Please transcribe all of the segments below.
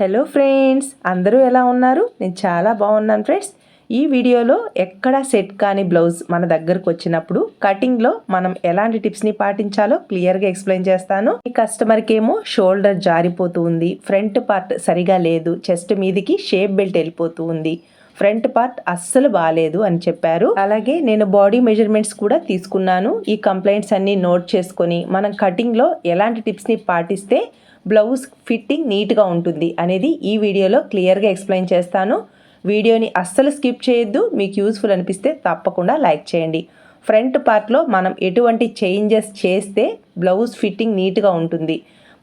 Hello friends అందరూ ఎలా ఉన్నారు? నేను చాలా బాగున్నాను ఫ్రెండ్స్ ఈ వీడియోలో ఎక్కడ సెట్ కాని బ్లౌజ్ మన దగ్గరకు వచ్చినప్పుడు కటింగ్లో మనం ఎలాంటి టిప్స్ని పాటించాలో క్లియర్గా ఎక్స్ప్లెయిన్ చేస్తాను. ఈ కస్టమర్కి ఏమో షోల్డర్ జారిపోతూ ఉంది ఫ్రంట్ పార్ట్ సరిగా లేదు చెస్ట్ మీదికి షేప్ బెల్ట్ వెళ్ళిపోతూ ఉంది ఫ్రంట్ పార్ట్ అస్సలు బాగాలేదు అని చెప్పారు. అలాగే నేను బాడీ మెజర్మెంట్స్ కూడా తీసుకున్నాను. ఈ కంప్లైంట్స్ అన్ని నోట్ చేసుకొని మనం కటింగ్లో ఎలాంటి టిప్స్ని పాటిస్తే బ్లౌజ్ ఫిట్టింగ్ నీట్గా ఉంటుంది అనేది ఈ వీడియోలో క్లియర్గా ఎక్స్ప్లెయిన్ చేస్తాను. వీడియోని అస్సలు స్కిప్ చేయొద్దు. మీకు యూస్ఫుల్ అనిపిస్తే తప్పకుండా లైక్ చేయండి. ఫ్రంట్ పార్ట్లో మనం ఎటువంటి చేంజెస్ చేస్తే బ్లౌజ్ ఫిట్టింగ్ నీట్గా ఉంటుంది.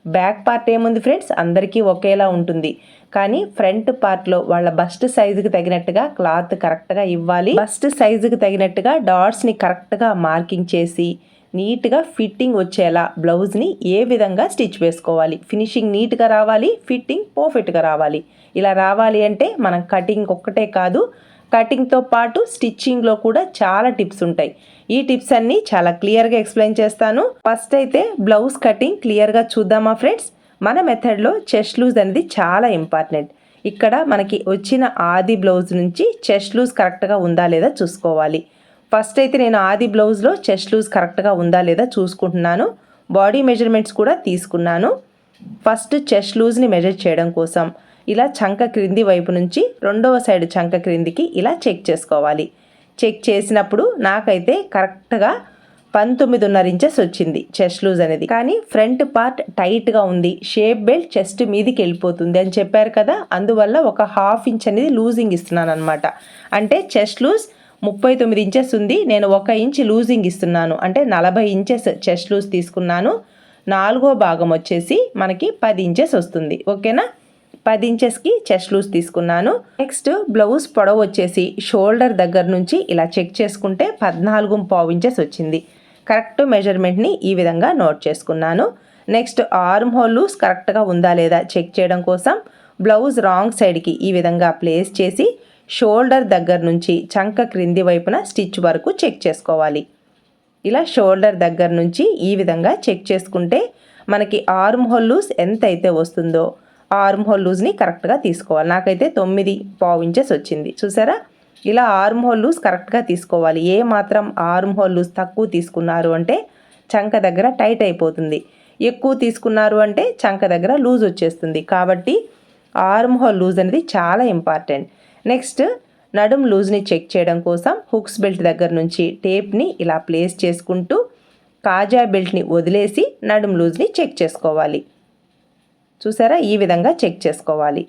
బ్యాక్ పార్ట్ ఏముంది ఫ్రెండ్స్? అందరికీ ఒకేలా ఉంటుంది. కానీ ఫ్రంట్ పార్ట్లో వాళ్ళ బస్ట్ సైజుకి తగినట్టుగా క్లాత్ కరెక్ట్గా ఇవ్వాలి. బస్ట్ సైజుకి తగినట్టుగా డాట్స్ని కరెక్ట్గా మార్కింగ్ చేసి నీట్గా ఫిట్టింగ్ వచ్చేలా బ్లౌజ్ని ఏ విధంగా స్టిచ్ వేసుకోవాలి? ఫినిషింగ్ నీట్గా రావాలి ఫిట్టింగ్ పర్ఫెక్ట్గా రావాలి? ఇలా రావాలి అంటే మనం కటింగ్ ఒక్కటే కాదు కటింగ్తో పాటు స్టిచ్చింగ్లో కూడా చాలా టిప్స్ ఉంటాయి. ఈ టిప్స్ అన్నీ చాలా క్లియర్గా ఎక్స్ప్లెయిన్ చేస్తాను. ఫస్ట్ అయితే బ్లౌజ్ కటింగ్ క్లియర్గా చూద్దామా ఫ్రెండ్స్? మన మెథడ్లో చెస్ట్ లూజ్ అనేది చాలా ఇంపార్టెంట్. ఇక్కడ మనకి వచ్చిన ఆది బ్లౌజ్ నుంచి చెస్ట్ లూజ్ కరెక్ట్గా ఉందా లేదా చూసుకోవాలి. ఫస్ట్ అయితే నేను ఆది బ్లౌజ్లో చెస్ట్ లూజ్ కరెక్ట్గా ఉందా లేదా చూసుకుంటున్నాను. బాడీ మెజర్మెంట్స్ కూడా తీసుకున్నాను. ఫస్ట్ చెస్ట్ లూజ్ని మెజర్ చేయడం కోసం. ఇలా చంక క్రింది వైపు నుంచి రెండవ సైడ్ చంక క్రిందికి ఇలా చెక్ చేసుకోవాలి. చెక్ చేసినప్పుడు నాకైతే కరెక్ట్గా పంతొమ్మిదిన్నర ఇంచెస్ వచ్చింది చెస్ట్ లూజ్ అనేది. కానీ ఫ్రంట్ పార్ట్ టైట్గా ఉంది. షేప్ బెల్ట్ చెస్ట్ మీదికి వెళ్ళిపోతుంది అని చెప్పారు కదా. అందువల్ల ఒక హాఫ్ ఇంచ్ అనేది లూజింగ్ ఇస్తున్నాను అనమాట అంటే చెస్ట్ లూజ్ ముప్పై తొమ్మిది ఇంచెస్ ఉంది. నేను ఒక ఇంచ్ లూజింగ్ ఇస్తున్నాను. అంటే నలభై ఇంచెస్ చెస్ట్ లూజ్ తీసుకున్నాను. నాలుగో భాగం వచ్చేసి మనకి పది ఇంచెస్ వస్తుంది. ఓకేనా? పది ఇంచెస్కి చెస్ట్ లూజ్ తీసుకున్నాను. నెక్స్ట్ బ్లౌజ్ పొడవు వచ్చేసి షోల్డర్ దగ్గర నుంచి ఇలా చెక్ చేసుకుంటే పద్నాలుగు పావు ఇంచెస్ వచ్చింది. కరెక్ట్ మెజర్మెంట్ని ఈ విధంగా నోట్ చేసుకున్నాను. నెక్స్ట్ ఆర్మ్ హోల్ లూస్ కరెక్ట్గా ఉందా లేదా చెక్ చేయడం కోసం బ్లౌజ్ రాంగ్ సైడ్కి ఈ విధంగా ప్లేస్ చేసి షోల్డర్ దగ్గర నుంచి చంక క్రింది వైపున స్టిచ్ వరకు చెక్ చేసుకోవాలి. ఇలా షోల్డర్ దగ్గర నుంచి ఈ విధంగా చెక్ చేసుకుంటే మనకి ఆర్మ్ హోల్ లూస్ ఎంత అయితే వస్తుందో ఆర్మ్ హోల్ లూజ్ని కరెక్ట్గా తీసుకోవాలి. నాకైతే తొమ్మిది పావు ఇంచెస్ వచ్చింది. చూసారా? ఇలా ఆర్మ్ హోల్ లూజ్ కరెక్ట్గా తీసుకోవాలి. ఏ మాత్రం ఆర్మ్ హోల్ లూజ్ తక్కువ తీసుకున్నారు అంటే చంక దగ్గర టైట్ అయిపోతుంది. ఎక్కువ తీసుకున్నారు అంటే చంక దగ్గర లూజ్ వచ్చేస్తుంది. కాబట్టి ఆర్మ్ హోల్ లూజ్ అనేది చాలా ఇంపార్టెంట్. నెక్స్ట్ నడుం లూజ్ని చెక్ చేయడం కోసం హుక్స్ బెల్ట్ దగ్గర నుంచి టేప్ని ఇలా ప్లేస్ చేసుకుంటూ కాజా బెల్ట్ని వదిలేసి నడుం లూజ్ని చెక్ చేసుకోవాలి. చూసారా? ఈ విధంగా చెక్ చేసుకోవాలి.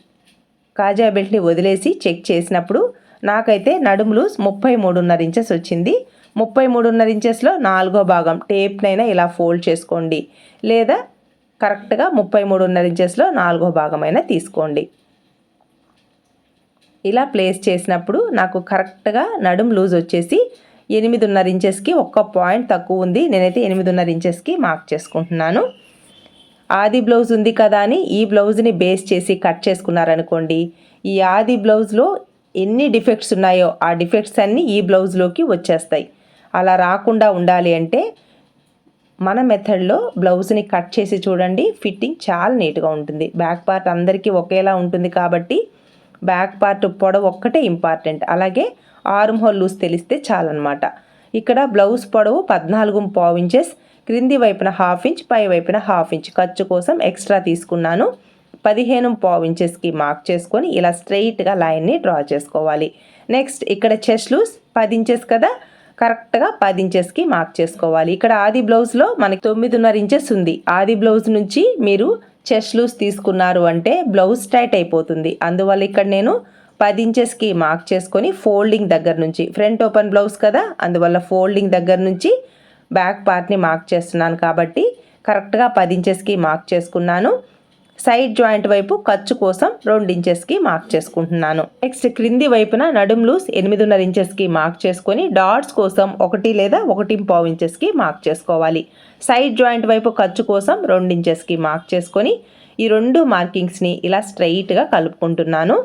కాజా బెల్ట్ని వదిలేసి చెక్ చేసినప్పుడు నాకైతే నడుము లూజ్ ముప్పై మూడున్నర ఇంచెస్ వచ్చింది. ముప్పై మూడున్నర ఇంచెస్లో నాలుగో భాగం టేప్నైనా ఇలా ఫోల్డ్ చేసుకోండి. లేదా కరెక్ట్గా ముప్పై మూడున్నర ఇంచెస్లో నాలుగో భాగమైనా తీసుకోండి. ఇలా ప్లేస్ చేసినప్పుడు నాకు కరెక్ట్గా నడుము లూజ్ వచ్చేసి ఎనిమిదిన్నర ఇంచెస్కి ఒక్క పాయింట్ తక్కువ ఉంది. నేనైతే ఎనిమిదిన్నర ఇంచెస్కి మార్క్ చేసుకుంటున్నాను. ఆది బ్లౌజ్ ఉంది కదా అని ఈ బ్లౌజ్ని బేస్ చేసి కట్ చేసుకున్నారనుకోండి ఈ ఆది బ్లౌజ్లో ఎన్ని డిఫెక్ట్స్ ఉన్నాయో ఆ డిఫెక్ట్స్ అన్నీ ఈ బ్లౌజ్లోకి వచ్చేస్తాయి. అలా రాకుండా ఉండాలి అంటే మన మెథడ్లో బ్లౌజ్ని కట్ చేసి చూడండి ఫిట్టింగ్ చాలా నీట్గా ఉంటుంది. బ్యాక్ పార్ట్ అందరికీ ఒకేలా ఉంటుంది కాబట్టి బ్యాక్ పార్ట్ పొడవు ఒక్కటే ఇంపార్టెంట్. అలాగే ఆర్మ్ హోల్ లూస్ తెలిస్తే చాలన్నమాట. ఇక్కడ బ్లౌజ్ పొడవు పద్నాలుగు పావు ఇంచెస్ క్రింది వైపున హాఫ్ ఇంచ్ పై వైపున హాఫ్ ఇంచ్. ఖర్చు కోసం ఎక్స్ట్రా తీసుకున్నాను. పదిహేను పావు ఇంచెస్కి మార్క్ చేసుకొని ఇలా స్ట్రెయిట్గా లైన్ని డ్రా చేసుకోవాలి. నెక్స్ట్ ఇక్కడ చెస్ట్ లూస్ పది ఇంచెస్ కదా కరెక్ట్గా పది ఇంచెస్కి మార్క్ చేసుకోవాలి. ఇక్కడ ఆది బ్లౌజ్లో మనకి తొమ్మిదిన్నర ఇంచెస్ ఉంది. ఆది బ్లౌజ్ నుంచి మీరు చెస్ట్ లూస్ తీసుకున్నారు అంటే బ్లౌజ్ టైట్ అయిపోతుంది. అందువల్ల ఇక్కడ నేను పది ఇంచెస్కి మార్క్ చేసుకొని ఫోల్డింగ్ దగ్గర నుంచి ఫ్రంట్ ఓపెన్ బ్లౌజ్ కదా అందువల్ల ఫోల్డింగ్ దగ్గర నుంచి బ్యాక్ పార్ట్ని మార్క్ చేస్తున్నాను కాబట్టి కరెక్ట్గా పది ఇంచెస్కి మార్క్ చేసుకున్నాను. సైడ్ జాయింట్ వైపు ఖర్చు కోసం రెండు ఇంచెస్కి మార్క్ చేసుకుంటున్నాను. నెక్స్ట్ క్రింది వైపున నడుం లూస్ ఎనిమిదిన్నర ఇంచెస్కి మార్క్ చేసుకొని డాట్స్ కోసం ఒకటి లేదా ఒకటి పావు ఇంచెస్కి మార్క్ చేసుకోవాలి. సైడ్ జాయింట్ వైపు ఖర్చు కోసం రెండు ఇంచెస్కి మార్క్ చేసుకొని ఈ రెండు మార్కింగ్స్ని ఇలా స్ట్రైట్గా కలుపుకుంటున్నాను.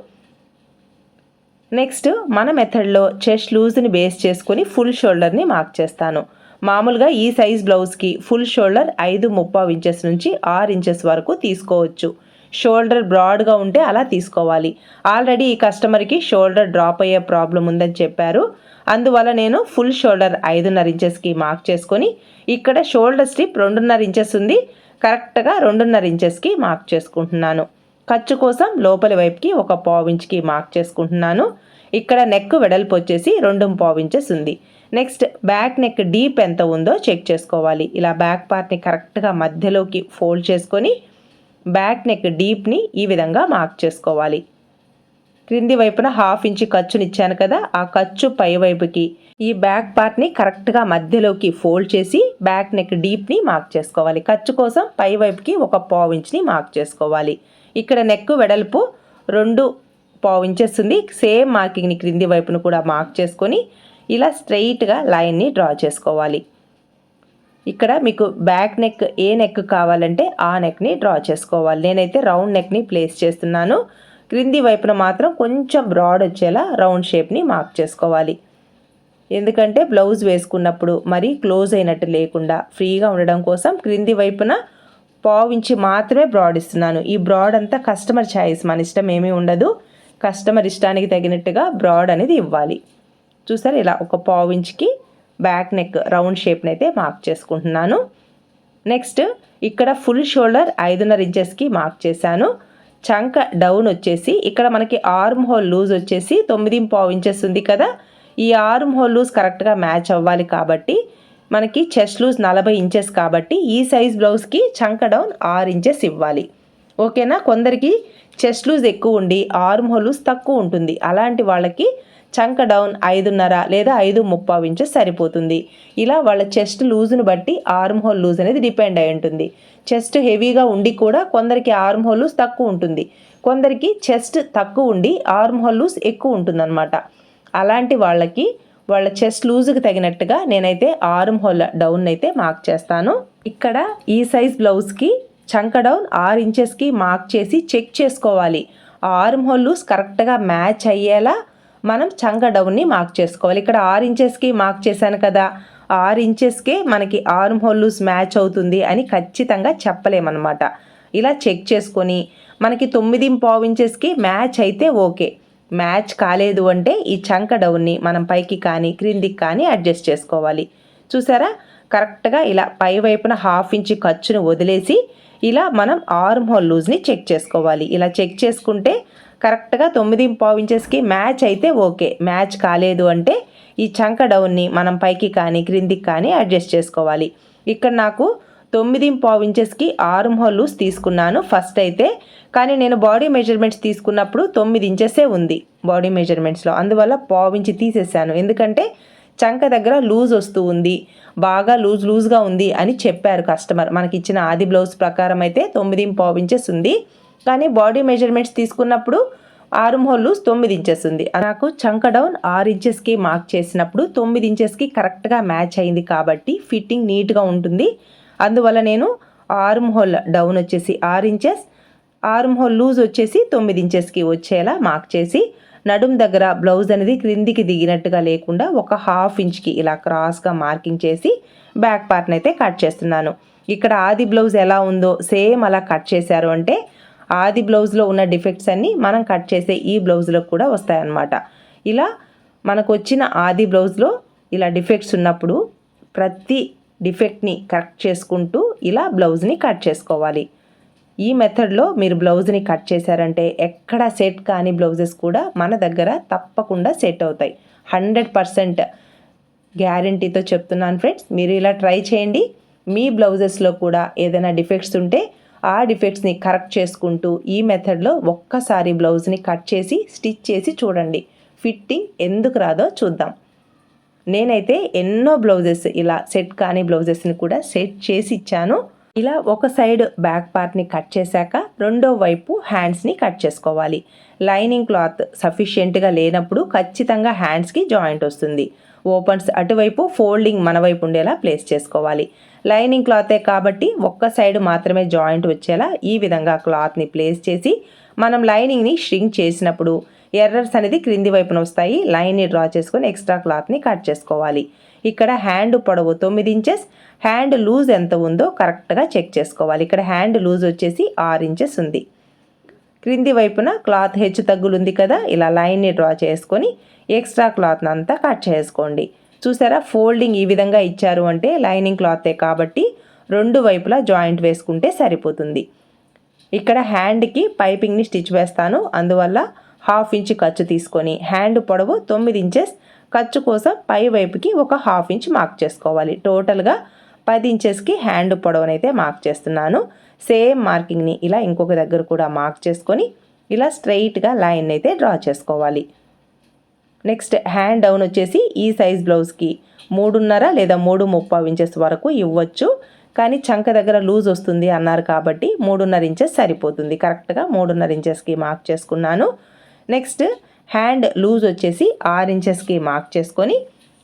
నెక్స్ట్ మన మెథడ్లో చెస్ట్ లూజ్ని బేస్ చేసుకొని ఫుల్ షోల్డర్ని మార్క్ చేస్తాను. మామూలుగా ఈ సైజ్ బ్లౌజ్కి ఫుల్ షోల్డర్ ఐదు ముప్పావు ఇంచెస్ నుంచి ఆరు ఇంచెస్ వరకు తీసుకోవచ్చు. షోల్డర్ బ్రాడ్గా ఉంటే అలా తీసుకోవాలి. ఆల్రెడీ ఈ కస్టమర్కి షోల్డర్ డ్రాప్ అయ్యే ప్రాబ్లం ఉందని చెప్పారు. అందువల్ల నేను ఫుల్ షోల్డర్ ఐదున్నర ఇంచెస్కి మార్క్ చేసుకొని ఇక్కడ షోల్డర్ స్ట్రిప్ రెండున్నర ఇంచెస్ ఉంది. కరెక్ట్గా రెండున్నర ఇంచెస్కి మార్క్ చేసుకుంటున్నాను. ఖర్చు కోసం లోపలి వైపుకి ఒక పావు ఇంచ్కి మార్క్ చేసుకుంటున్నాను. ఇక్కడ నెక్ వెడల్పు వచ్చేసి రెండు పావు ఇంచెస్ ఉంది. నెక్స్ట్ బ్యాక్ నెక్ డీప్ ఎంత ఉందో చెక్ చేసుకోవాలి. ఇలా బ్యాక్ పార్ట్ని కరెక్ట్గా మధ్యలోకి ఫోల్డ్ చేసుకొని బ్యాక్ నెక్ డీప్ని ఈ విధంగా మార్క్ చేసుకోవాలి. క్రింది వైపున హాఫ్ ఇంచ్ ఖర్చుని ఇచ్చాను కదా ఆ ఖర్చు పై వైపుకి ఈ బ్యాక్ పార్ట్ని కరెక్ట్గా మధ్యలోకి ఫోల్డ్ చేసి బ్యాక్ నెక్ డీప్ని మార్క్ చేసుకోవాలి. ఖర్చు కోసం పై వైపుకి ఒక పావు ఇంచ్ని మార్క్ చేసుకోవాలి. ఇక్కడ నెక్ వెడల్పు రెండు పావు ఇంచెస్ ఉంది. సేమ్ మార్కింగ్ని క్రింది వైపును కూడా మార్క్ చేసుకొని ఇలా స్ట్రెయిట్గా లైన్ని డ్రా చేసుకోవాలి. ఇక్కడ మీకు బ్యాక్ నెక్ ఏ నెక్ కావాలంటే ఆ నెక్ని డ్రా చేసుకోవాలి. నేనైతే రౌండ్ నెక్ని ప్లేస్ చేస్తున్నాను. క్రింది వైపున మాత్రం కొంచెం బ్రాడ్ వచ్చేలా రౌండ్ షేప్ని మార్క్ చేసుకోవాలి. ఎందుకంటే బ్లౌజ్ వేసుకున్నప్పుడు మరీ క్లోజ్ అయినట్టు లేకుండా ఫ్రీగా ఉండడం కోసం క్రింది వైపున పావించి మాత్రమే బ్రాడ్ ఇస్తున్నాను. ఈ బ్రాడ్ అంతా కస్టమర్ ఛాయిస్ మన ఇష్టం ఏమీ ఉండదు. కస్టమర్ ఇష్టానికి తగినట్టుగా బ్రాడ్ అనేది ఇవ్వాలి. చూసారు? ఇలా ఒక పావు ఇంచ్కి బ్యాక్ నెక్ రౌండ్ షేప్ని అయితే మార్క్ చేసుకుంటున్నాను. నెక్స్ట్ ఇక్కడ ఫుల్ షోల్డర్ ఐదున్నర ఇంచెస్కి మార్క్ చేశాను. చంక డౌన్ వచ్చేసి ఇక్కడ మనకి ఆర్మ్ హోల్ లూజ్ వచ్చేసి తొమ్మిది పావు ఇంచెస్ ఉంది కదా? ఈ ఆర్మ్ హోల్ లూజ్ కరెక్ట్గా మ్యాచ్ అవ్వాలి కాబట్టి మనకి చెస్ట్ లూజ్ నలభై ఇంచెస్ కాబట్టి ఈ సైజ్ బ్లౌజ్కి చంక డౌన్ ఆరు ఇంచెస్ ఇవ్వాలి. ఓకేనా? కొందరికి చెస్ట్ లూజ్ ఎక్కువ ఉండి ఆర్మ్ హోల్ లూజ్ తక్కువ ఉంటుంది. అలాంటి వాళ్ళకి చంక డౌన్ ఐదున్నర లేదా ఐదు ముప్పావు ఇంచెస్ సరిపోతుంది. ఇలా వాళ్ళ చెస్ట్ లూజ్ను బట్టి ఆర్మ్ హోల్ లూజ్ అనేది డిపెండ్ అయి ఉంటుంది. చెస్ట్ హెవీగా ఉండి కూడా కొందరికి ఆర్మ్ హోల్ లూజ్ తక్కువ ఉంటుంది. కొందరికి చెస్ట్ తక్కువ ఉండి ఆర్మ్ హోల్ లూజ్ ఎక్కువ ఉంటుందన్నమాట. అలాంటి వాళ్ళకి వాళ్ళ చెస్ట్ లూజ్కి తగినట్టుగా నేనైతే ఆర్మ్ హోల్ డౌన్ అయితే మార్క్ చేస్తాను. ఇక్కడ ఈ సైజ్ బ్లౌజ్కి చంక డౌన్ ఆరు ఇంచెస్కి మార్క్ చేసి చెక్ చేసుకోవాలి. ఆర్మ్ హోల్ లూజ్ కరెక్ట్గా మ్యాచ్ అయ్యేలా మనం చంక డౌన్ని మార్క్ చేసుకోవాలి. ఇక్కడ ఆరు ఇంచెస్కి మార్క్ చేశాను కదా. ఆరు ఇంచెస్కే మనకి ఆర్మ్ హోల్ లూజ్ మ్యాచ్ అవుతుంది అని ఖచ్చితంగా చెప్పలేమన్నమాట. ఇలా చెక్ చేసుకొని మనకి తొమ్మిది పావు ఇంచెస్కి మ్యాచ్ అయితే ఓకే. మ్యాచ్ కాలేదు అంటే ఈ చంక డౌన్ని మనం పైకి కానీ క్రిందికి కానీ అడ్జస్ట్ చేసుకోవాలి. చూసారా? కరెక్ట్గా ఇలా పై వైపున హాఫ్ ఇంచ్ ఖర్చును వదిలేసి ఇలా మనం ఆర్మ్ హోల్ లూజ్ని చెక్ చేసుకోవాలి. ఇలా చెక్ చేసుకుంటే కరెక్ట్గా తొమ్మిది పావు ఇంచెస్కి మ్యాచ్ అయితే ఓకే. మ్యాచ్ కాలేదు అంటే ఈ చంక డౌన్ని మనం పైకి కానీ క్రిందికి కానీ అడ్జస్ట్ చేసుకోవాలి. ఇక్కడ నాకు తొమ్మిది పావు ఇంచెస్కి ఆర్మ్ హోల్ లూజ్ తీసుకున్నాను ఫస్ట్ అయితే. కానీ నేను బాడీ మెజర్మెంట్స్ తీసుకున్నప్పుడు తొమ్మిది ఇంచెసే ఉంది బాడీ మెజర్మెంట్స్లో. అందువల్ల పావు ఇంచి తీసేసాను. ఎందుకంటే చంక దగ్గర లూజ్ వస్తూ ఉంది బాగా లూజ్ లూజ్గా ఉంది అని చెప్పారు కస్టమర్. మనకి ఇచ్చిన ఆది బ్లౌజ్ ప్రకారం అయితే తొమ్మిది పావు ఇంచెస్ ఉంది. కానీ బాడీ మెజర్మెంట్స్ తీసుకున్నప్పుడు ఆర్మ్ హోల్ లూజ్ తొమ్మిది ఇంచెస్ ఉంది నాకు చంక డౌన్ ఆరు ఇంచెస్కి మార్క్ చేసినప్పుడు తొమ్మిది ఇంచెస్కి కరెక్ట్గా మ్యాచ్ అయింది కాబట్టి ఫిట్టింగ్ నీట్గా ఉంటుంది. అందువల్ల నేను ఆర్మ్ హోల్ డౌన్ వచ్చేసి ఆరు ఇంచెస్ ఆర్మ్ హోల్ లూజ్ వచ్చేసి తొమ్మిది ఇంచెస్కి వచ్చేలా మార్క్ చేసి నడుం దగ్గర బ్లౌజ్ అనేది క్రిందికి దిగినట్టుగా లేకుండా ఒక హాఫ్ ఇంచ్కి ఇలా క్రాస్గా మార్కింగ్ చేసి బ్యాక్ పార్ట్ని అయితే కట్ చేస్తున్నాను. ఇక్కడ ఆది బ్లౌజ్ ఎలా ఉందో సేమ్ అలా కట్ చేశారు అంటే ఆది బ్లౌజ్లో ఉన్న డిఫెక్ట్స్ అన్నీ మనం కట్ చేసే ఈ బ్లౌజ్లో కూడా వస్తాయన్నమాట. ఇలా మనకు వచ్చిన ఆది బ్లౌజ్లో ఇలా డిఫెక్ట్స్ ఉన్నప్పుడు ప్రతి డిఫెక్ట్ని కరెక్ట్ చేసుకుంటూ ఇలా బ్లౌజ్ని కట్ చేసుకోవాలి. ఈ మెథడ్లో మీరు బ్లౌజ్ని కట్ చేశారంటే ఎక్కడ సెట్ కాని బ్లౌజెస్ కూడా మన దగ్గర తప్పకుండా సెట్ అవుతాయి. హండ్రెడ్ పర్సెంట్ గ్యారంటీతో చెప్తున్నాను ఫ్రెండ్స్ మీరు ఇలా ట్రై చేయండి. మీ బ్లౌజెస్లో కూడా ఏదైనా డిఫెక్ట్స్ ఉంటే ఆ డిఫెక్ట్స్ని కరెక్ట్ చేసుకుంటూ ఈ మెథడ్లో ఒక్కసారి బ్లౌజ్ని కట్ చేసి స్టిచ్ చేసి చూడండి. ఫిట్టింగ్ ఎందుకు రాదో చూద్దాం. నేనైతే ఎన్నో బ్లౌజెస్ ఇలా సెట్ కాని బ్లౌజెస్ని కూడా సెట్ చేసి ఇచ్చాను. ఇలా ఒక సైడ్ బ్యాక్ పార్ట్ని కట్ చేశాక రెండో వైపు హ్యాండ్స్ని కట్ చేసుకోవాలి. లైనింగ్ క్లాత్ సఫిషియెంట్గా లేనప్పుడు ఖచ్చితంగా హ్యాండ్స్కి జాయింట్ వస్తుంది. ఓపెన్స్ అటువైపు ఫోల్డింగ్ మన వైపు ఉండేలా ప్లేస్ చేసుకోవాలి. లైనింగ్ క్లాతే కాబట్టి ఒక్క సైడ్ మాత్రమే జాయింట్ వచ్చేలా ఈ విధంగా క్లాత్ని ప్లేస్ చేసి మనం లైనింగ్ని షింక్ చేసినప్పుడు ఎర్రర్స్ అనేది క్రింది వైపున వస్తాయి. లైన్ని డ్రా చేసుకొని ఎక్స్ట్రా క్లాత్ని కట్ చేసుకోవాలి. ఇక్కడ హ్యాండ్ పొడవు తొమ్మిది ఇంచెస్ హ్యాండ్ లూజ్ ఎంత ఉందో కరెక్ట్గా చెక్ చేసుకోవాలి. ఇక్కడ హ్యాండ్ లూజ్ వచ్చేసి ఆరు ఇంచెస్ ఉంది. క్రింది వైపున క్లాత్ హెచ్చు తగ్గులు ఉంది కదా ఇలా లైన్ని డ్రా చేసుకొని ఎక్స్ట్రా క్లాత్ని అంతా కట్ చేసుకోండి. చూసారా? ఫోల్డింగ్ ఈ విధంగా ఇచ్చారు అంటే లైనింగ్ క్లాతే కాబట్టి రెండు వైపులా జాయింట్ వేసుకుంటే సరిపోతుంది. ఇక్కడ హ్యాండ్కి పైపింగ్ని స్టిచ్ వేస్తాను. అందువల్ల హాఫ్ ఇంచ్ ఖర్చు తీసుకొని హ్యాండ్ పొడవు తొమ్మిది ఇంచెస్. ఖర్చు కోసం పై వైపుకి ఒక హాఫ్ ఇంచ్ మార్క్ చేసుకోవాలి. టోటల్గా పది ఇంచెస్కి హ్యాండ్ పొడవునైతే మార్క్ చేస్తున్నాను. సేమ్ మార్కింగ్ని ఇలా ఇంకొక దగ్గర కూడా మార్క్ చేసుకొని ఇలా స్ట్రైట్గా లైన్ అయితే డ్రా చేసుకోవాలి. నెక్స్ట్ హ్యాండ్ డౌన్ వచ్చేసి ఈ సైజ్ బ్లౌజ్కి మూడున్నర లేదా మూడు ముప్పావు ఇంచెస్ వరకు ఇవ్వచ్చు. కానీ చంక దగ్గర లూజ్ వస్తుంది అన్నారు కాబట్టి మూడున్నర ఇంచెస్ సరిపోతుంది. కరెక్ట్గా మూడున్నర ఇంచెస్కి మార్క్ చేసుకున్నాను. నెక్స్ట్ హ్యాండ్ లూజ్ వచ్చేసి ఆరు ఇంచెస్కి మార్క్ చేసుకొని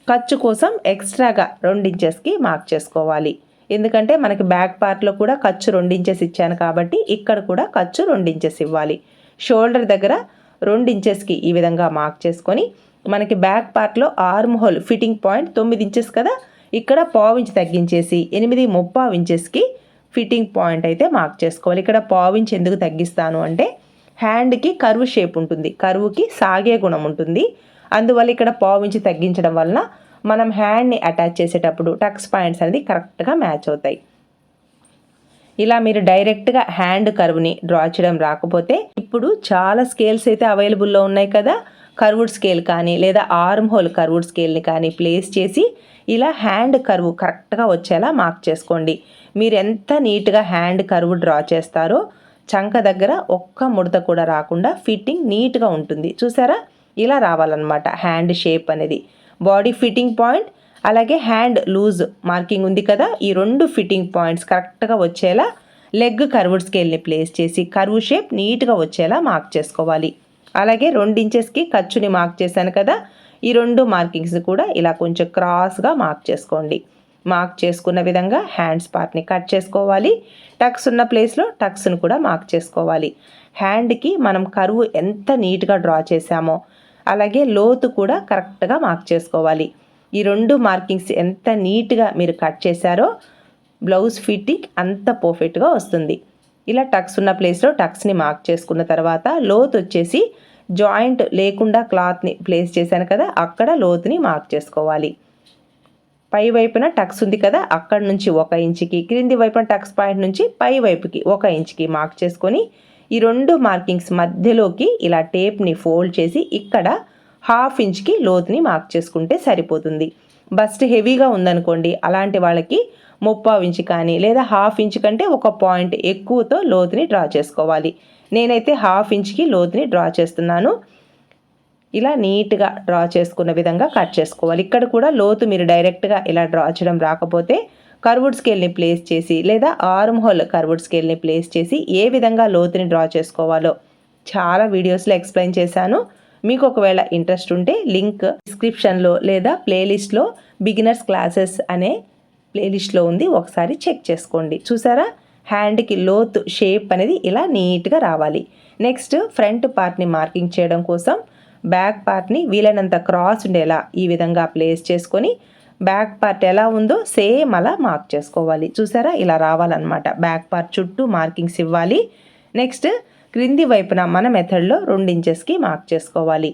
ఖర్చు కోసం ఎక్స్ట్రాగా రెండు ఇంచెస్కి మార్క్ చేసుకోవాలి. ఎందుకంటే మనకి బ్యాక్ పార్ట్లో కూడా ఖర్చు రెండు ఇంచెస్ ఇచ్చాను కాబట్టి ఇక్కడ కూడా ఖర్చు రెండు ఇంచెస్ ఇవ్వాలి. షోల్డర్ దగ్గర రెండు ఇంచెస్కి ఈ విధంగా మార్క్ చేసుకొని మనకి బ్యాక్ పార్ట్లో ఆర్మ్ హోల్ ఫిట్టింగ్ పాయింట్ తొమ్మిది ఇంచెస్ కదా? ఇక్కడ పావు ఇంచ్ తగ్గించేసి ఎనిమిది ముప్పావు ఇంచెస్కి ఫిట్టింగ్ పాయింట్ అయితే మార్క్ చేసుకోవాలి. ఇక్కడ పావు ఇంచ్ ఎందుకు తగ్గిస్తాను అంటే హ్యాండ్కి కరువు షేప్ ఉంటుంది. కరువుకి సాగే గుణం ఉంటుంది. అందువల్ల ఇక్కడ పావు ఇంచ్ తగ్గించడం వలన మనం హ్యాండ్ని అటాచ్ చేసేటప్పుడు టక్స్ పాయింట్స్ అనేది కరెక్ట్గా మ్యాచ్ అవుతాయి. ఇలా మీరు డైరెక్ట్గా హ్యాండ్ కర్వ్ని డ్రా చేయడం రాకపోతే ఇప్పుడు చాలా స్కేల్స్ అయితే అవైలబుల్లో ఉన్నాయి కదా? కర్వుడ్ స్కేల్ కానీ లేదా ఆర్మ్ హోల్ కర్వుడ్ స్కేల్ని కానీ ప్లేస్ చేసి ఇలా హ్యాండ్ కర్వ్ కరెక్ట్గా వచ్చేలా మార్క్ చేసుకోండి. మీరు ఎంత నీట్గా హ్యాండ్ కర్వ్ డ్రా చేస్తారో చంక దగ్గర ఒక్క ముడత కూడా రాకుండా ఫిట్టింగ్ నీట్గా ఉంటుంది. చూసారా? ఇలా రావాలన్నమాట హ్యాండ్ షేప్ అనేది. బాడీ ఫిట్టింగ్ పాయింట్ అలాగే హ్యాండ్ లూజ్ మార్కింగ్ ఉంది కదా ఈ రెండు ఫిట్టింగ్ పాయింట్స్ కరెక్ట్గా వచ్చేలా లెగ్ కర్వ్డ్ స్కేల్ని ప్లేస్ చేసి కర్వ్ షేప్ నీట్గా వచ్చేలా మార్క్ చేసుకోవాలి. అలాగే రెండు ఇంచెస్కి ఖర్చుని మార్క్ చేశాను కదా. ఈ రెండు మార్కింగ్స్ కూడా ఇలా కొంచెం క్రాస్గా మార్క్ చేసుకోండి. మార్క్ చేసుకున్న విధంగా హ్యాండ్స్ పార్ట్ని కట్ చేసుకోవాలి. టక్స్ ఉన్న ప్లేస్లో టక్స్ను కూడా మార్క్ చేసుకోవాలి. హ్యాండ్కి మనం కరువు ఎంత నీట్గా డ్రా చేసామో అలాగే లోతు కూడా కరెక్ట్గా మార్క్ చేసుకోవాలి. ఈ రెండు మార్కింగ్స్ ఎంత నీట్గా మీరు కట్ చేశారో బ్లౌజ్ ఫిట్టింగ్ అంత పర్ఫెక్ట్గా వస్తుంది. ఇలా టక్స్ ఉన్న ప్లేస్లో టక్స్ని మార్క్ చేసుకున్న తర్వాత లోతు వచ్చేసి జాయింట్ లేకుండా క్లాత్ని ప్లేస్ చేశాను కదా అక్కడ లోతుని మార్క్ చేసుకోవాలి. పై వైపున టక్స్ ఉంది కదా అక్కడ నుంచి ఒక ఇంచుకి క్రింది వైపున టక్స్ పాయింట్ నుంచి పై వైపుకి ఒక ఇంచుకి మార్క్ చేసుకొని ఈ రెండు మార్కింగ్స్ మధ్యలోకి ఇలా టేప్ని ఫోల్డ్ చేసి ఇక్కడ హాఫ్ ఇంచ్కి లోతుని మార్క్ చేసుకుంటే సరిపోతుంది. బస్ట్ హెవీగా ఉందనుకోండి అలాంటి వాళ్ళకి ముప్పావు ఇంచు కానీ లేదా హాఫ్ ఇంచ్ కంటే ఒక పాయింట్ ఎక్కువతో లోతుని డ్రా చేసుకోవాలి. నేనైతే హాఫ్ ఇంచ్కి లోతుని డ్రా చేస్తున్నాను. ఇలా నీట్గా డ్రా చేసుకున్న విధంగా కట్ చేసుకోవాలి. ఇక్కడ కూడా లోతు మీరు డైరెక్ట్గా ఇలా డ్రా చేయడం రాకపోతే కర్వుడ్ స్కేల్ని ప్లేస్ చేసి లేదా ఆర్మ్ హోల్ కర్వుడ్ స్కేల్ని ప్లేస్ చేసి ఏ విధంగా లోతుని డ్రా చేసుకోవాలో చాలా వీడియోస్లో ఎక్స్ప్లెయిన్ చేశాను. మీకు ఒకవేళ ఇంట్రెస్ట్ ఉంటే లింక్ డిస్క్రిప్షన్లో లేదా ప్లేలిస్ట్లో బిగినర్స్ క్లాసెస్ అనే ప్లేలిస్ట్లో ఉంది ఒకసారి చెక్ చేసుకోండి. చూసారా? హ్యాండ్కి లోత్ షేప్ అనేది ఇలా నీట్గా రావాలి. నెక్స్ట్ ఫ్రంట్ పార్ట్ని మార్కింగ్ చేయడం కోసం బ్యాక్ పార్ట్ని వీలైనంత క్రాస్ ఉండేలా ఈ విధంగా ప్లేస్ చేసుకొని బ్యాక్ పార్ట్ ఎలా ఉందో సేమ్ అలా మార్క్ చేసుకోవాలి. చూసారా? ఇలా రావాలన్నమాట. బ్యాక్ పార్ట్ చుట్టూ మార్కింగ్స్ ఇవ్వాలి. నెక్స్ట్ క్రింది వైపున మన మెథడ్లో రెండు ఇంచెస్కి మార్క్ చేసుకోవాలి.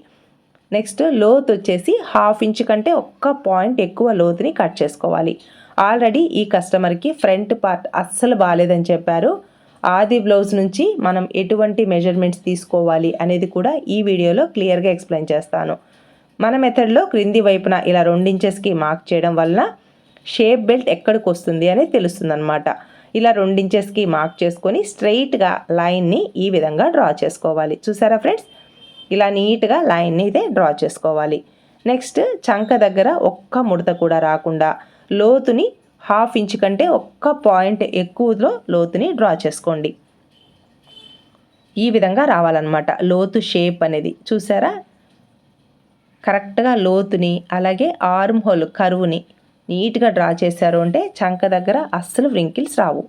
నెక్స్ట్ లోత్ వచ్చేసి హాఫ్ ఇంచ్ కంటే ఒక్క పాయింట్ ఎక్కువ లోతుని కట్ చేసుకోవాలి. ఆల్రెడీ ఈ కస్టమర్కి ఫ్రంట్ పార్ట్ అస్సలు బాగాలేదని చెప్పారు. ఆది బ్లౌజ్ నుంచి మనం ఎటువంటి మెజర్మెంట్స్ తీసుకోవాలి అనేది కూడా ఈ వీడియోలో క్లియర్గా ఎక్స్ప్లెయిన్ చేస్తాను. మన మెథడ్లో క్రింది వైపున ఇలా రెండించెస్కి మార్క్ చేయడం వలన షేప్ బెల్ట్ ఎక్కడికి వస్తుంది అనేది తెలుస్తుందన్నమాట. ఇలా రెండించెస్కి మార్క్ చేసుకొని స్ట్రైట్గా లైన్ని ఈ విధంగా డ్రా చేసుకోవాలి. చూసారా ఫ్రెండ్స్ ఇలా నీట్గా లైన్ని అయితే డ్రా చేసుకోవాలి. నెక్స్ట్ చంక దగ్గర ఒక్క ముడత కూడా రాకుండా లోతుని హాఫ్ ఇంచ్ కంటే ఒక్క పాయింట్ ఎక్కువలో లోతుని డ్రా చేసుకోండి. ఈ విధంగా రావాలన్నమాట. లోతు షేప్ అనేది. చూసారా? కరెక్ట్గా లోతుని అలాగే ఆర్మ్ హోల్ కరువుని నీట్గా డ్రా చేశారు అంటే చంక దగ్గర అస్సలు వ్రింకిల్స్ రావు.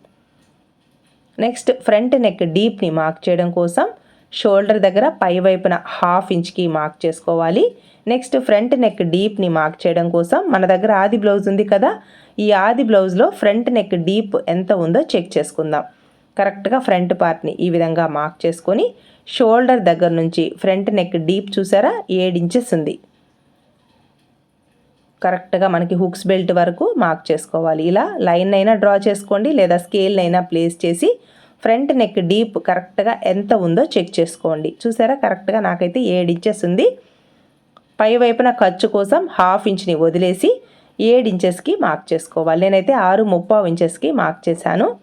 నెక్స్ట్ ఫ్రంట్ నెక్ డీప్ని మార్క్ చేయడం కోసం షోల్డర్ దగ్గర పై వైపున హాఫ్ ఇంచ్కి మార్క్ చేసుకోవాలి. నెక్స్ట్ ఫ్రంట్ నెక్ డీప్ని మార్క్ చేయడం కోసం మన దగ్గర ఆది బ్లౌజ్ ఉంది కదా ఈ ఆది బ్లౌజ్లో ఫ్రంట్ నెక్ డీప్ ఎంత ఉందో చెక్ చేసుకుందాం. కరెక్ట్గా ఫ్రంట్ పార్ట్ని ఈ విధంగా మార్క్ చేసుకొని షోల్డర్ దగ్గర నుంచి ఫ్రంట్ నెక్ డీప్ చూసారా? ఏడు ఇంచెస్ ఉంది. కరెక్ట్గా మనకి హుక్స్ బెల్ట్ వరకు మార్క్ చేసుకోవాలి. ఇలా లైన్ అయినా డ్రా చేసుకోండి లేదా స్కేల్ అయినా ప్లేస్ చేసి ఫ్రంట్ నెక్ డీప్ కరెక్ట్గా ఎంత ఉందో చెక్ చేసుకోండి. చూసారా? కరెక్ట్గా నాకైతే ఏడు ఇంచెస్ ఉంది. పై వైపున ఖర్చు కోసం హాఫ్ ఇంచ్ని వదిలేసి ఏడు ఇంచెస్కి మార్క్ చేసుకోవాలి. నేనైతే ఆరు ముప్పావు ఇంచెస్కి మార్క్ చేశాను.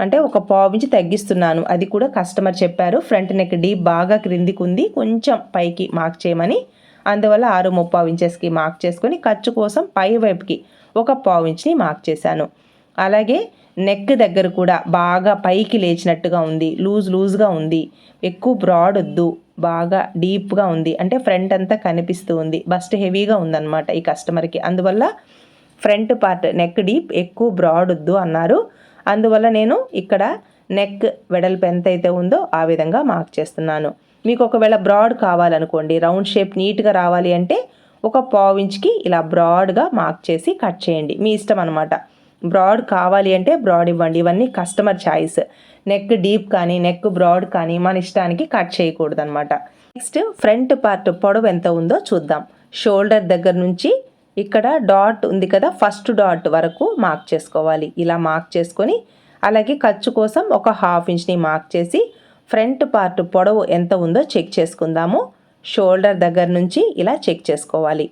అంటే ఒక పావు ఇంచ్ తగ్గిస్తున్నాను. అది కూడా కస్టమర్ చెప్పారు. ఫ్రంట్ నెక్ డీప్ బాగా క్రిందికి ఉంది. కొంచెం పైకి మార్క్ చేయమని అందువల్ల ఆరు ముప్పావు ఇంచెస్కి మార్క్ చేసుకొని ఖర్చు కోసం పై వైపుకి ఒక పావు ఇంచ్ని మార్క్ చేశాను. అలాగే నెక్ దగ్గర కూడా బాగా పైకి లేచినట్టుగా ఉంది. లూజ్ లూజ్గా ఉంది. ఎక్కువ బ్రాడ్ వద్దు. బాగా డీప్గా ఉంది. అంటే ఫ్రంట్ అంతా కనిపిస్తూ ఉంది. బస్ట్ హెవీగా ఉందన్నమాట ఈ కస్టమర్కి అందువల్ల ఫ్రంట్ పార్ట్ నెక్ డీప్ ఎక్కువ బ్రాడ్ వద్దు అన్నారు. అందువల్ల నేను ఇక్కడ నెక్ వెడల్పు ఎంత అయితే ఉందో ఆ విధంగా మార్క్ చేస్తున్నాను. మీకు ఒకవేళ బ్రాడ్ కావాలనుకోండి రౌండ్ షేప్ నీట్గా రావాలి అంటే ఒక పావు ఇంచ్కి ఇలా బ్రాడ్గా మార్క్ చేసి కట్ చేయండి. మీ ఇష్టం అనమాట బ్రాడ్ కావాలి అంటే బ్రాడ్ ఇవ్వండి. ఇవన్నీ కస్టమర్ ఛాయిస్ నెక్ డీప్ కానీ నెక్ బ్రాడ్ కానీ మన ఇష్టానికి కట్ చేయకూడదు అనమాట నెక్స్ట్ ఫ్రంట్ పార్ట్ పొడవు ఎంత ఉందో చూద్దాం. షోల్డర్ దగ్గర నుంచి ఇక్కడ డాట్ ఉంది కదా ఫస్ట్ డాట్ వరకు మార్క్ చేసుకోవాలి. ఇలా మార్క్ చేసుకొని అలాగే ఖర్చు కోసం ఒక హాఫ్ ఇంచ్ని మార్క్ చేసి ఫ్రంట్ పార్ట్ పొడవు ఎంత ఉందో చెక్ చేసుకుందాము. షోల్డర్ దగ్గర నుంచి ఇలా చెక్ చేసుకోవాలి.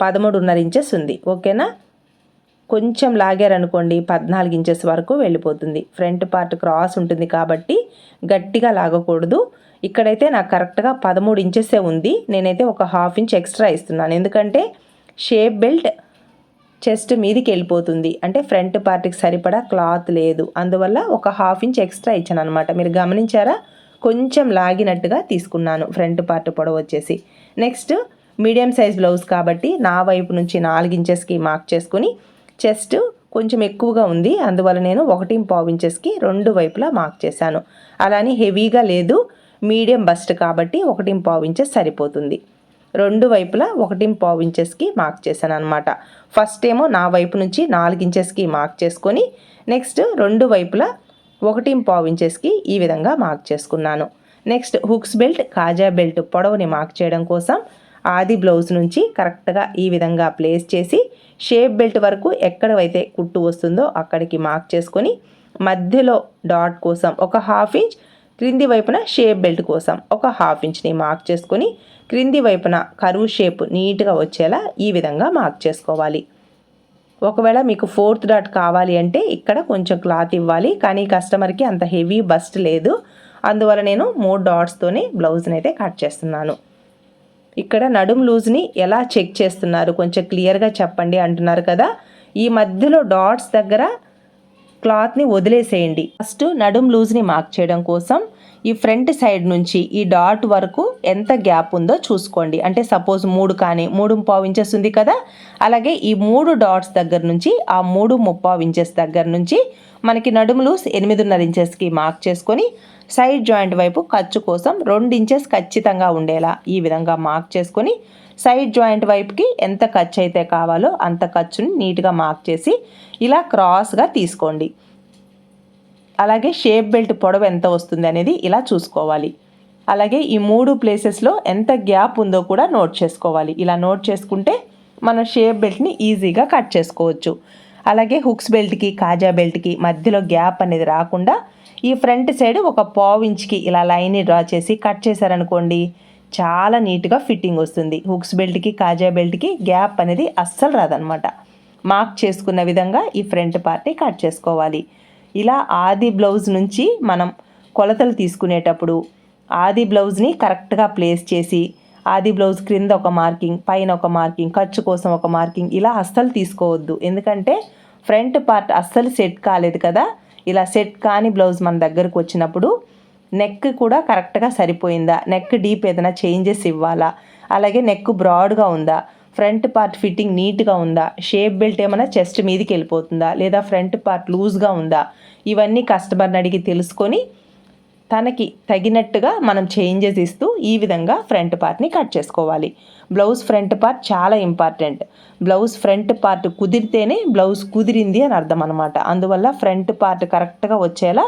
పదమూడున్నర ఇంచెస్ ఉంది. ఓకేనా? కొంచెం లాగారనుకోండి పద్నాలుగు ఇంచెస్ వరకు వెళ్ళిపోతుంది. ఫ్రంట్ పార్ట్ క్రాస్ ఉంటుంది కాబట్టి గట్టిగా లాగకూడదు. ఇక్కడైతే నాకు కరెక్ట్గా పదమూడు ఇంచెసే ఉంది. నేనైతే ఒక హాఫ్ ఇంచ్ ఎక్స్ట్రా ఇస్తున్నాను. ఎందుకంటే షేప్ బెల్ట్ చెస్ట్ మీదికి వెళ్ళిపోతుంది అంటే ఫ్రంట్ పార్ట్కి సరిపడా క్లాత్ లేదు. అందువల్ల ఒక హాఫ్ ఇంచ్ ఎక్స్ట్రా ఇచ్చాను అనమాట మీరు గమనించారా? కొంచెం లాగినట్టుగా తీసుకున్నాను ఫ్రంట్ పార్ట్ పొడవు వచ్చేసి. నెక్స్ట్ మీడియం సైజ్ బ్లౌజ్ కాబట్టి నా వైపు నుంచి నాలుగు ఇంచెస్కి మార్క్ చేసుకుని చెస్ట్ కొంచెం ఎక్కువగా ఉంది. అందువల్ల నేను ఒకటి పావు ఇంచెస్కి రెండు వైపులా మార్క్ చేశాను. అలానే హెవీగా లేదు. మీడియం బస్ట్ కాబట్టి ఒకటి పావు ఇంచెస్ సరిపోతుంది. రెండు వైపులా ఒకటి పావు ఇంచెస్కి మార్క్ చేశాను అనమాట ఫస్ట్ ఏమో నా వైపు నుంచి నాలుగు ఇంచెస్కి మార్క్ చేసుకొని నెక్స్ట్ రెండు వైపులా ఒకటి పావు ఇంచెస్కి ఈ విధంగా మార్క్ చేసుకున్నాను. నెక్స్ట్ హుక్స్ బెల్ట్ కాజా బెల్ట్ పొడవుని మార్క్ చేయడం కోసం ఆది బ్లౌజ్ నుంచి కరెక్ట్గా ఈ విధంగా ప్లేస్ చేసి షేప్ బెల్ట్ వరకు ఎక్కడైతే కుట్టు వస్తుందో అక్కడికి మార్క్ చేసుకొని మధ్యలో డాట్ కోసం ఒక హాఫ్ ఇంచ్ క్రింది వైపున షేప్ బెల్ట్ కోసం ఒక హాఫ్ ఇంచ్ని మార్క్ చేసుకొని క్రింది వైపున కరువు షేప్ నీట్గా వచ్చేలా ఈ విధంగా మార్క్ చేసుకోవాలి. ఒకవేళ మీకు ఫోర్త్ డాట్ కావాలి అంటే ఇక్కడ కొంచెం క్లాత్ ఇవ్వాలి కానీ కస్టమర్కి అంత హెవీ బస్ట్ లేదు. అందువల్ల నేను మూడు డాట్స్తోనే బ్లౌజ్ని అయితే కట్ చేస్తున్నాను. ఇక్కడ నడుం లూజ్ని ఎలా చెక్ చేస్తున్నారు కొంచెం క్లియర్గా చెప్పండి అంటున్నారు కదా. ఈ మధ్యలో డాట్స్ దగ్గర క్లాత్ని వదిలేసేయండి. ఫస్ట్ నడుం లూజ్ని మార్క్ చేయడం కోసం ఈ ఫ్రంట్ సైడ్ నుంచి ఈ డాట్ వరకు ఎంత గ్యాప్ ఉందో చూసుకోండి. అంటే సపోజ్ మూడు కానీ మూడు ముప్పావు ఇంచెస్ ఉంది కదా? అలాగే ఈ మూడు డాట్స్ దగ్గర నుంచి ఆ మూడు ముప్పావు ఇంచెస్ దగ్గర నుంచి మనకి నడుము లూస్ ఎనిమిదిన్నర ఇంచెస్కి మార్క్ చేసుకొని సైడ్ జాయింట్ వైపు ఖర్చు కోసం రెండు ఇంచెస్ ఖచ్చితంగా ఉండేలా ఈ విధంగా మార్క్ చేసుకొని సైడ్ జాయింట్ వైపుకి ఎంత ఖర్చు అయితే కావాలో అంత ఖర్చుని నీట్గా మార్క్ చేసి ఇలా క్రాస్గా తీసుకోండి. అలాగే షేప్ బెల్ట్ పొడవు ఎంత వస్తుంది అనేది ఇలా చూసుకోవాలి. అలాగే ఈ మూడు ప్లేసెస్లో ఎంత గ్యాప్ ఉందో కూడా నోట్ చేసుకోవాలి. ఇలా నోట్ చేసుకుంటే మన షేప్ బెల్ట్ని ఈజీగా కట్ చేసుకోవచ్చు. అలాగే హుక్స్ బెల్ట్కి కాజా బెల్ట్కి మధ్యలో గ్యాప్ అనేది రాకుండా ఈ ఫ్రంట్ సైడ్ ఒక పావు ఇంచ్కి ఇలా లైన్ని డ్రా చేసి కట్ చేశారనుకోండి చాలా నీట్గా ఫిట్టింగ్ వస్తుంది. హుక్స్ బెల్ట్కి కాజా బెల్ట్కి గ్యాప్ అనేది అస్సలు రాదనమాట మార్క్ చేసుకున్న విధంగా ఈ ఫ్రంట్ పార్ట్ని కట్ చేసుకోవాలి. ఇలా ఆది బ్లౌజ్ నుంచి మనం కొలతలు తీసుకునేటప్పుడు ఆది బ్లౌజ్ని కరెక్ట్గా ప్లేస్ చేసి ఆది బ్లౌజ్ క్రింద ఒక మార్కింగ్ పైన ఒక మార్కింగ్ ఖర్చు కోసం ఒక మార్కింగ్ ఇలా అస్సలు తీసుకోవద్దు. ఎందుకంటే ఫ్రంట్ పార్ట్ అస్సలు సెట్ కాలేదు కదా. ఇలా సెట్ కాని బ్లౌజ్ మన దగ్గరకు వచ్చినప్పుడు నెక్ కూడా కరెక్ట్గా సరిపోయిందా? నెక్ డీప్ ఏదైనా చేంజెస్ ఇవ్వాలా? అలాగే నెక్ బ్రాడ్గా ఉందా? ఫ్రంట్ పార్ట్ ఫిట్టింగ్ నీట్గా ఉందా? షేప్ బెల్ట్ ఏమైనా చెస్ట్ మీదకి వెళ్ళిపోతుందా? లేదా ఫ్రంట్ పార్ట్ లూజ్గా ఉందా? ఇవన్నీ కస్టమర్ని అడిగి తెలుసుకొని తనకి తగినట్టుగా మనం చేంజెస్ ఇస్తూ ఈ విధంగా ఫ్రంట్ పార్ట్ని కట్ చేసుకోవాలి. బ్లౌజ్ ఫ్రంట్ పార్ట్ చాలా ఇంపార్టెంట్ బ్లౌజ్ ఫ్రంట్ పార్ట్ కుదిరితేనే బ్లౌజ్ కుదిరింది అని అర్థం అనమాట అందువల్ల ఫ్రంట్ పార్ట్ కరెక్ట్గా వచ్చేలా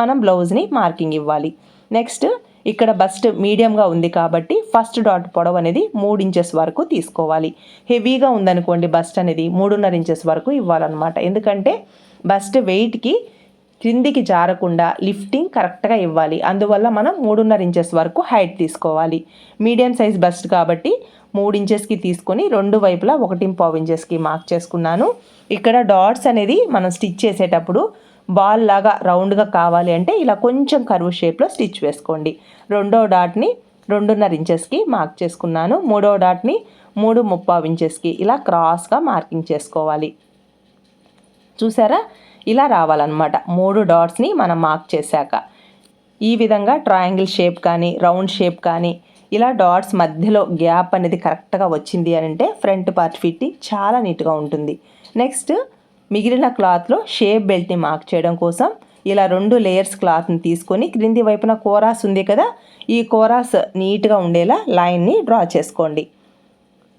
మనం బ్లౌజ్ని మార్కింగ్ ఇవ్వాలి. నెక్స్ట్ ఇక్కడ బస్ట్ మీడియంగా ఉంది కాబట్టి ఫస్ట్ డాట్ పొడవు అనేది మూడు ఇంచెస్ వరకు తీసుకోవాలి. హెవీగా ఉందనుకోండి బస్ట్ అనేది మూడున్నర ఇంచెస్ వరకు ఇవ్వాలన్నమాట. ఎందుకంటే బస్ట్ వెయిట్కి క్రిందికి జారకుండా లిఫ్టింగ్ కరెక్ట్గా ఇవ్వాలి. అందువల్ల మనం మూడున్నర ఇంచెస్ వరకు హైట్ తీసుకోవాలి. మీడియం సైజ్ బస్ట్ కాబట్టి మూడు ఇంచెస్కి తీసుకొని రెండు వైపులా ఒకటి పావు ఇంచెస్కి మార్క్ చేసుకున్నాను. ఇక్కడ డాట్స్ అనేది మనం స్టిచ్ చేసేటప్పుడు బాల్ లాగా రౌండ్గా కావాలి అంటే ఇలా కొంచెం కరువు షేప్లో స్టిచ్ వేసుకోండి. రెండో డాట్ని రెండున్నర ఇంచెస్కి మార్క్ చేసుకున్నాను. మూడో డాట్ని మూడు ముప్పావు ఇంచెస్కి ఇలా క్రాస్గా మార్కింగ్ చేసుకోవాలి. చూసారా? ఇలా రావాలన్నమాట. మూడు డాట్స్ని మనం మార్క్ చేశాక. ఈ విధంగా ట్రయాంగిల్ షేప్ కానీ రౌండ్ షేప్ కానీ ఇలా డాట్స్ మధ్యలో గ్యాప్ అనేది కరెక్ట్గా వచ్చింది అని అంటే ఫ్రంట్ పార్ట్ ఫిట్టింగ్ చాలా నీట్గా ఉంటుంది. నెక్స్ట్ మిగిలిన క్లాత్లో షేప్ బెల్ట్ని మార్క్ చేయడం కోసం ఇలా రెండు లేయర్స్ క్లాత్ని తీసుకొని క్రింది వైపున కోరాస్ ఉంది కదా ఈ కోరాస్ నీట్గా ఉండేలా లైన్ని డ్రా చేసుకోండి.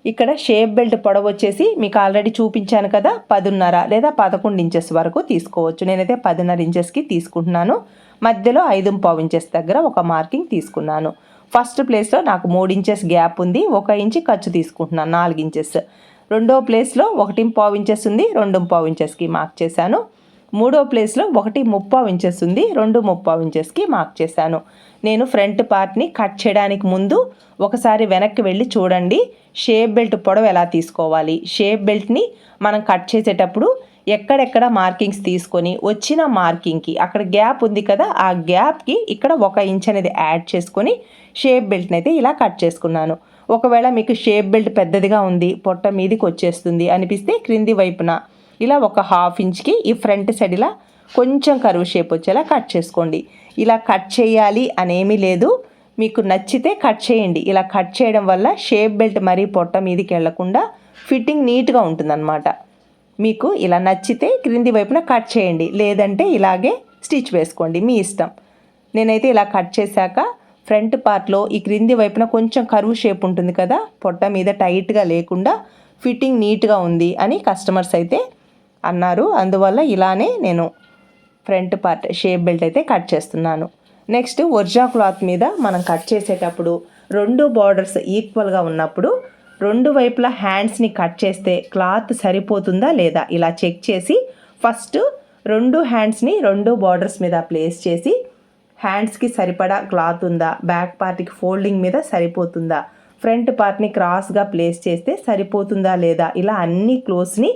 ఇక్కడ షేప్ బెల్ట్ పొడవు వచ్చేసి మీకు ఆల్రెడీ చూపించాను కదా పదున్నర లేదా పదకొండు ఇంచెస్ వరకు తీసుకోవచ్చు. నేనైతే పదిన్నర ఇంచెస్కి తీసుకుంటున్నాను. మధ్యలో ఐదు పావు ఇంచెస్ దగ్గర ఒక మార్కింగ్ తీసుకున్నాను. ఫస్ట్ ప్లేస్లో నాకు మూడు ఇంచెస్ గ్యాప్ ఉంది ఒక ఇంచు ఖర్చు తీసుకుంటున్నాను నాలుగు ఇంచెస్. రెండో ప్లేస్లో ఒకటి పావు ఇంచెస్ ఉంది రెండు పావు ఇంచెస్కి మార్క్ చేశాను. మూడో ప్లేస్లో ఒకటి ముప్పావు ఇంచెస్ ఉంది రెండు ముప్పావు ఇంచెస్కి మార్క్ చేశాను. నేను ఫ్రంట్ పార్ట్ని కట్ చేయడానికి ముందు ఒకసారి వెనక్కి వెళ్ళి చూడండి షేప్ బెల్ట్ పొడవు ఎలా తీసుకోవాలి? షేప్ బెల్ట్ని మనం కట్ చేసేటప్పుడు ఎక్కడెక్కడ మార్కింగ్స్ తీసుకొని వచ్చిన మార్కింగ్కి అక్కడ గ్యాప్ ఉంది కదా ఆ గ్యాప్కి ఇక్కడ ఒక ఇంచ్ అనేది యాడ్ చేసుకొని షేప్ బెల్ట్ని అయితే ఇలా కట్ చేసుకున్నాను. ఒకవేళ మీకు షేప్ బెల్ట్ పెద్దదిగా ఉంది పొట్ట మీదకి వచ్చేస్తుంది అనిపిస్తే క్రింది వైపున ఇలా ఒక హాఫ్ ఇంచ్కి ఈ ఫ్రంట్ సైడ్ ఇలా కొంచెం కరువు షేప్ వచ్చేలా కట్ చేసుకోండి. ఇలా కట్ చేయాలి అనేమీ లేదు. మీకు నచ్చితే కట్ చేయండి. ఇలా కట్ చేయడం వల్ల షేప్ బెల్ట్ మరీ పొట్ట మీదకి వెళ్ళకుండా ఫిట్టింగ్ నీట్గా ఉంటుందన్నమాట. మీకు ఇలా నచ్చితే క్రింది వైపున కట్ చేయండి. లేదంటే ఇలాగే స్టిచ్ వేసుకోండి. మీ ఇష్టం. నేనైతే ఇలా కట్ చేశాక ఫ్రంట్ పార్ట్లో ఈ క్రింది వైపున కొంచెం కరువు షేప్ ఉంటుంది కదా పొట్ట మీద టైట్గా లేకుండా ఫిట్టింగ్ నీట్గా ఉంది అని కస్టమర్స్ అయితే అన్నారు. అందువల్ల ఇలానే నేను ఫ్రంట్ పార్ట్ షేప్ బెల్ట్ అయితే కట్ చేస్తున్నాను. నెక్స్ట్ ఒరిజా క్లాత్ మీద మనం కట్ చేసేటప్పుడు రెండు బార్డర్స్ ఈక్వల్గా ఉన్నప్పుడు రెండు వైపులా హ్యాండ్స్ని కట్ చేస్తే క్లాత్ సరిపోతుందా లేదా ఇలా చెక్ చేసి ఫస్ట్ రెండు హ్యాండ్స్ని రెండు బార్డర్స్ మీద ప్లేస్ చేసి హ్యాండ్స్కి సరిపడా క్లాత్ ఉందా? బ్యాక్ పార్ట్కి ఫోల్డింగ్ మీద సరిపోతుందా? ఫ్రంట్ పార్ట్ని క్రాస్గా ప్లేస్ చేస్తే సరిపోతుందా లేదా? ఇలా అన్ని క్లోత్స్ని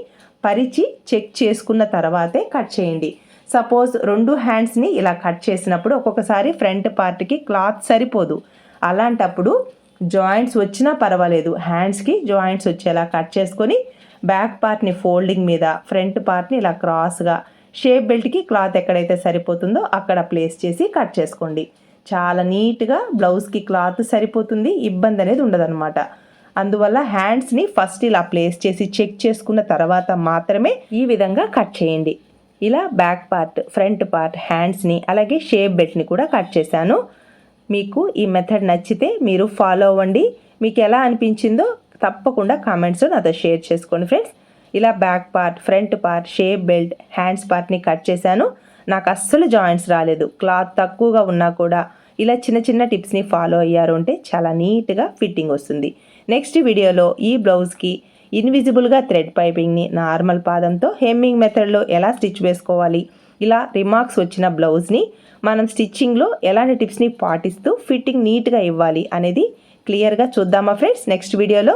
పరిచి చెక్ చేసుకున్న తర్వాతే కట్ చేయండి. సపోజ్ రెండు హ్యాండ్స్ని ఇలా కట్ చేసినప్పుడు ఒక్కొక్కసారి ఫ్రంట్ పార్ట్కి క్లాత్ సరిపోదు. అలాంటప్పుడు జాయింట్స్ వచ్చినా పర్వాలేదు. హ్యాండ్స్కి జాయింట్స్ వచ్చేలా కట్ చేసుకొని బ్యాక్ పార్ట్ని ఫోల్డింగ్ మీద ఫ్రంట్ పార్ట్ని ఇలా క్రాస్గా షేప్ బెల్ట్కి క్లాత్ ఎక్కడైతే సరిపోతుందో అక్కడ ప్లేస్ చేసి కట్ చేసుకోండి. చాలా నీట్గా బ్లౌజ్కి క్లాత్ సరిపోతుంది ఇబ్బంది అనేది ఉండదన్నమాట. అందువల్ల హ్యాండ్స్ని ఫస్ట్ ఇలా ప్లేస్ చేసి చెక్ చేసుకున్న తర్వాత మాత్రమే ఈ విధంగా కట్ చేయండి. ఇలా బ్యాక్ పార్ట్ ఫ్రంట్ పార్ట్ హ్యాండ్స్ని అలాగే షేప్ బెల్ట్ని కూడా కట్ చేశాను. మీకు ఈ మెథడ్ నచ్చితే మీరు ఫాలో అవ్వండి. మీకు ఎలా అనిపించిందో తప్పకుండా కామెంట్స్ నాతో షేర్ చేసుకోండి ఫ్రెండ్స్. ఇలా back part front part shape belt hands పార్ట్ని కట్ చేశాను. నాకు అస్సలు జాయింట్స్ రాలేదు. క్లాత్ తక్కువగా ఉన్నా కూడా ఇలా చిన్న చిన్న టిప్స్ని ఫాలో అయ్యారు అంటే చాలా నీట్గా ఫిట్టింగ్ వస్తుంది. నెక్స్ట్ వీడియోలో ఈ బ్లౌజ్కి ఇన్విజిబుల్గా థ్రెడ్ పైపింగ్ని నార్మల్ పాదంతో హెమ్మింగ్ మెథడ్లో ఎలా స్టిచ్ వేసుకోవాలి ఇలా రిమార్క్స్ వచ్చిన బ్లౌజ్ని మనం స్టిచ్చింగ్లో ఎలాంటి టిప్స్ని పాటిస్తూ ఫిట్టింగ్ నీట్గా ఇవ్వాలి అనేది క్లియర్గా చూద్దామా ఫ్రెండ్స్? నెక్స్ట్ వీడియోలో